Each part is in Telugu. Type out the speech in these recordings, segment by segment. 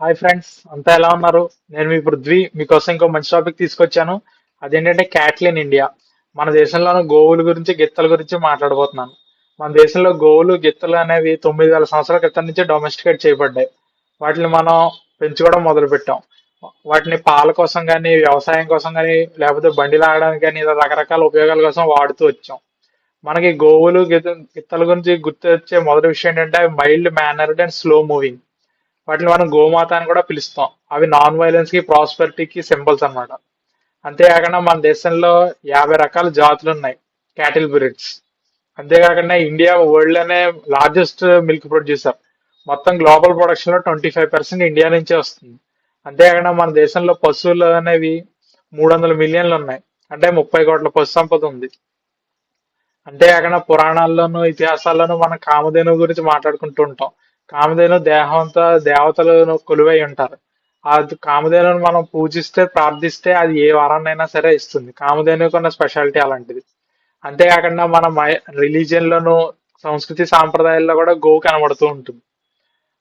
హాయ్ ఫ్రెండ్స్ అంతా ఎలా ఉన్నారు? నేను మీ పృథ్వీ మీకోసం ఇంకో మంచి టాపిక్ తీసుకొచ్చాను. అదేంటంటే క్యాట్లిన్ ఇండియా మన దేశంలోని గోవుల గురించి గిత్తల గురించి మాట్లాడబోతున్నాను. మన దేశంలో గోవులు గిత్తలు అనేవి తొమ్మిది వేల సంవత్సరాల క్రితం నుంచి డొమెస్టికేట్ చేయబడ్డాయి. వాటిని మనం పెంచుకోవడం మొదలుపెట్టాం. వాటిని పాల కోసం కానీ వ్యవసాయం కోసం కానీ లేకపోతే బండి లాగడానికి కానీ ఇలా రకరకాల ఉపయోగాల కోసం వాడుతూ వచ్చాం. మనకి గోవులు గిత్త గిత్తల గురించి గుర్తొచ్చే మొదటి విషయం ఏంటంటే mild mannered and slow moving వాటిని మనం గోమాత అని కూడా పిలుస్తాం. అవి నాన్ వైలెన్స్కి ప్రాస్పెరిటీకి సింబల్స్ అన్నమాట. అంతేకాకుండా మన దేశంలో యాభై రకాల జాతులు ఉన్నాయి. క్యాటిల్ బ్రీడ్స్ అంతేకాకుండా ఇండియా వరల్డ్లోనే లార్జెస్ట్ మిల్క్ ప్రొడ్యూసర్ మొత్తం గ్లోబల్ ప్రొడక్షన్లో ట్వంటీ ఫైవ్ పర్సెంట్ ఇండియా నుంచే వస్తుంది. అంతేకాకుండా మన దేశంలో పశువులు అనేవి మూడు వందల మిలియన్లు ఉన్నాయి. అంటే ముప్పై కోట్ల పశు సంపద ఉంది. అంతేకాకుండా పురాణాల్లోనూ ఇతిహాసాల్లోనూ మనం కామధేను గురించి మాట్లాడుకుంటూ ఉంటాం. కామధేను దేహం దేవతలను కొలువై ఉంటారు. ఆ కామధేనుని మనం పూజిస్తే ప్రార్థిస్తే అది ఏ వరాన్నైనా సరే ఇస్తుంది. కామధేనుకి ఉన్న స్పెషాలిటీ అలాంటిది. అంతేకాకుండా మన మై లోను సంస్కృతి సాంప్రదాయాల్లో కూడా గోవు కనబడుతూ ఉంటుంది.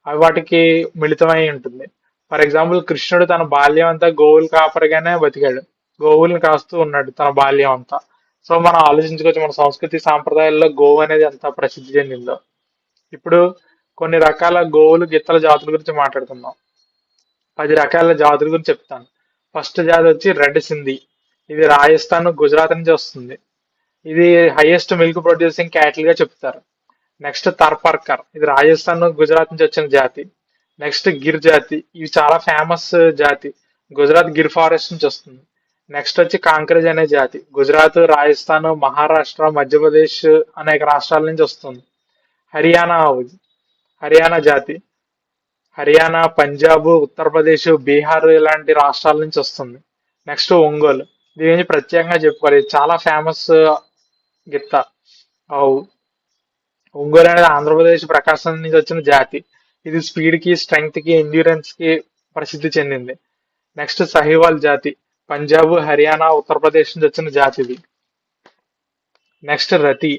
అవి వాటికి మిళితమై ఉంటుంది. ఫర్ ఎగ్జాంపుల్ కృష్ణుడు తన బాల్యం అంతా గోవులు కాపరిగానే బతికాడు. గోవుల్ని కాస్తూ ఉన్నాడు తన బాల్యం అంతా. సో మనం ఆలోచించుకోవచ్చు మన సంస్కృతి సాంప్రదాయాల్లో గోవు అనేది ఎంత ప్రసిద్ధి చెందిందో. ఇప్పుడు కొన్ని రకాల గోవులు గిత్తల జాతుల గురించి మాట్లాడుకుందాం. పది రకాల జాతుల గురించి చెప్తాను. ఫస్ట్ జాతి వచ్చి రెడ్ సింధి. ఇది రాజస్థాన్ గుజరాత్ నుంచి వస్తుంది. ఇది హైయెస్ట్ మిల్క్ ప్రొడ్యూసింగ్ క్యాటిల్గా చెప్తారు. నెక్స్ట్ తర్పర్కర్. ఇది రాజస్థాన్ గుజరాత్ నుంచి వచ్చిన జాతి. నెక్స్ట్ గిర్ జాతి. ఇవి చాలా ఫేమస్ జాతి. గుజరాత్ గిర్ ఫారెస్ట్ నుంచి వస్తుంది. నెక్స్ట్ వచ్చి కాంక్రేజ్ అనే జాతి. గుజరాత్ రాజస్థాన్ మహారాష్ట్ర మధ్యప్రదేశ్ అనేక రాష్ట్రాల నుంచి వస్తుంది. హర్యానా ఆవు హర్యానా జాతి. హర్యానా పంజాబ్ ఉత్తరప్రదేశ్ బీహార్ ఇలాంటి రాష్ట్రాల నుంచి వస్తుంది. నెక్స్ట్ ఒంగోలు. దీని గురించి ప్రత్యేకంగా చెప్పుకోవాలి. చాలా ఫేమస్ గిత్త. ఆవు ఒంగోలు అనేది ఆంధ్రప్రదేశ్ ప్రకాశం నుంచి వచ్చిన జాతి. ఇది స్పీడ్కి స్ట్రెంగ్త్కి ఎండ్యూరెన్స్కి ప్రసిద్ధి చెందింది. నెక్స్ట్ సహివాల్ జాతి. పంజాబ్ హర్యానా ఉత్తరప్రదేశ్ నుంచి వచ్చిన జాతి ఇది. నెక్స్ట్ రతి.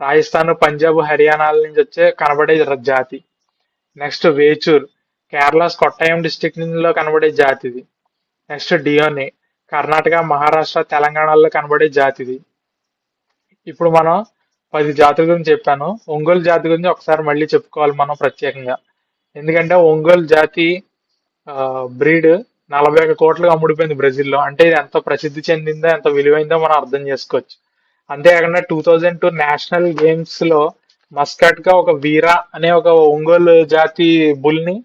రాజస్థాన్ పంజాబ్ హర్యానాల నుంచి వచ్చే కనబడే జాతి. నెక్స్ట్ వేచూర్ కేరళ కొట్టాయం డిస్టిక్లో కనబడే జాతిది. నెక్స్ట్ డియోని కర్ణాటక మహారాష్ట్ర తెలంగాణలో కనబడే జాతి ఇది ఇప్పుడు మనం పది జాతుల గురించి చెప్పాను. ఒంగోలు జాతి గురించి ఒకసారి మళ్ళీ చెప్పుకోవాలి మనం ప్రత్యేకంగా. ఎందుకంటే ఒంగోలు జాతి బ్రీడ్ నలభై ఒక కోట్లుగా అమ్ముడిపోయింది బ్రెజిల్లో. అంటే ఇది ఎంత ప్రసిద్ధి చెందిందో ఎంత విలువైందో మనం అర్థం చేసుకోవచ్చు. అంతేకాకుండా టూ థౌజండ్ టూ నేషనల్ గేమ్స్లో మస్కట్గా ఒక వీరా అనే ఒక ఒంగోలు జాతి బుల్ని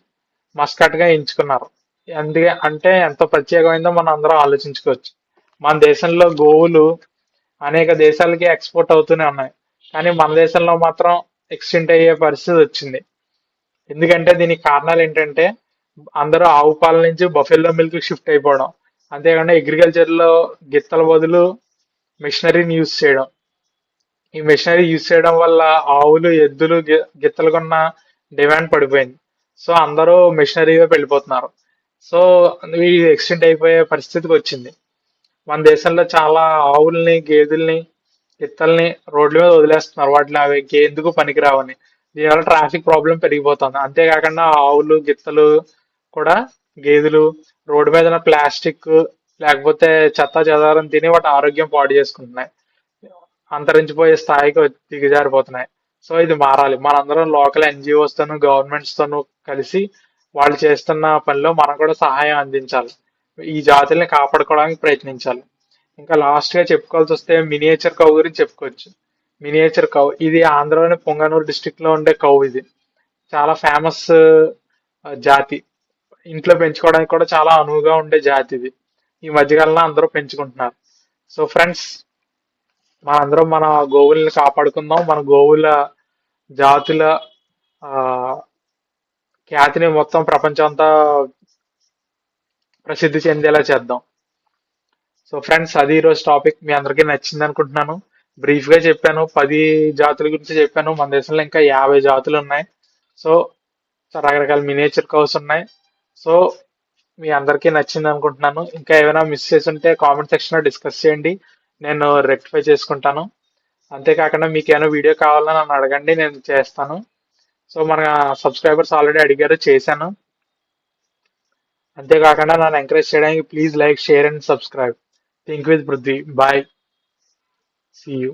మస్కట్గా ఎంచుకున్నారు. అందుకే అంటే ఎంత ప్రత్యేకమైందో మనం అందరం ఆలోచించుకోవచ్చు. మన దేశంలో గోవులు అనేక దేశాలకి ఎక్స్పోర్ట్ అవుతూనే ఉన్నాయి. కానీ మన దేశంలో మాత్రం ఎక్స్టెంట్ అయ్యే పరిస్థితి వచ్చింది. ఎందుకంటే దీనికి కారణాలు ఏంటంటే అందరూ ఆవు పాల నుంచి బఫెల్లో మిల్క్ షిఫ్ట్ అయిపోవడం. అంతేకాకుండా అగ్రికల్చర్లో గిత్తల బదులు మిషనరీని యూజ్ చేయడం. ఈ మిషనరీ యూజ్ చేయడం వల్ల ఆవులు ఎద్దులు గి- గిత్తలకు ఉన్న డిమాండ్ పడిపోయింది. సో అందరూ మిషనరీగా వెళ్ళిపోతున్నారు. సో ఇది ఎక్స్టెంట్ అయిపోయే పరిస్థితికి వచ్చింది. మన దేశంలో చాలా ఆవుల్ని గేదెల్ని గిత్తల్ని రోడ్ల మీద వదిలేస్తున్నారు. వాటిని అవి ఎందుకు పనికిరావని. దీనివల్ల ట్రాఫిక్ ప్రాబ్లం పెరిగిపోతుంది. అంతేకాకుండా ఆవులు గిత్తలు కూడా గేదెలు రోడ్డు మీద ప్లాస్టిక్ లేకపోతే చెత్త చెదారం తిని వాటి ఆరోగ్యం పాడు చేసుకుంటున్నాయి. అంతరించిపోయే స్థాయికి దిగజారిపోతున్నాయి. సో ఇది మారాలి. మనందరం లోకల్ ఎన్జిఓస్ తోను గవర్నమెంట్స్ తోను కలిసి వాళ్ళు చేస్తున్న పనిలో మనం కూడా సహాయం అందించాలి. ఈ జాతుల్ని కాపాడుకోవడానికి ప్రయత్నించాలి. ఇంకా లాస్ట్గా చెప్పుకోవాల్సి వస్తే మినియేచర్ కౌ గురించి చెప్పుకోవచ్చు. మినియేచర్ కౌ ఇది ఆంధ్రలోని పొంగనూరు డిస్టిక్లో ఉండే కౌ ఇది. చాలా ఫేమస్ జాతి. ఇంట్లో పెంచుకోవడానికి కూడా చాలా అనువుగా ఉండే జాతి ఇది. ఈ మధ్యకాలంలో అందరూ పెంచుకుంటున్నారు. సో ఫ్రెండ్స్ మనందరం మన గోవుల్ని కాపాడుకుందాం. మన గోవుల జాతుల ఖ్యాతిని మొత్తం ప్రపంచం అంతా ప్రసిద్ధి చెందేలా చేద్దాం. సో ఫ్రెండ్స్ అది ఈరోజు టాపిక్. మీ అందరికీ నచ్చింది అనుకుంటున్నాను. బ్రీఫ్గా చెప్పాను. పది జాతుల గురించి చెప్పాను. మన దేశంలో ఇంకా యాభై జాతులు ఉన్నాయి. సో రకరకాల మినేచర్ కౌస్ ఉన్నాయి. సో మీ అందరికీ నచ్చింది అనుకుంటున్నాను. ఇంకా ఏమైనా మిస్ చేసి ఉంటే కామెంట్ సెక్షన్లో డిస్కస్ చేయండి. నేను రెక్టిఫై చేసుకుంటాను. అంతేకాకుండా మీకు ఏమైనా వీడియో కావాలని నన్ను అడగండి నేను చేస్తాను. సో మన సబ్స్క్రైబర్స్ ఆల్రెడీ అడిగారు చేశాను. అంతేకాకుండా నన్ను ఎంకరేజ్ చేయడానికి please like share and subscribe think with Prithvi bye see you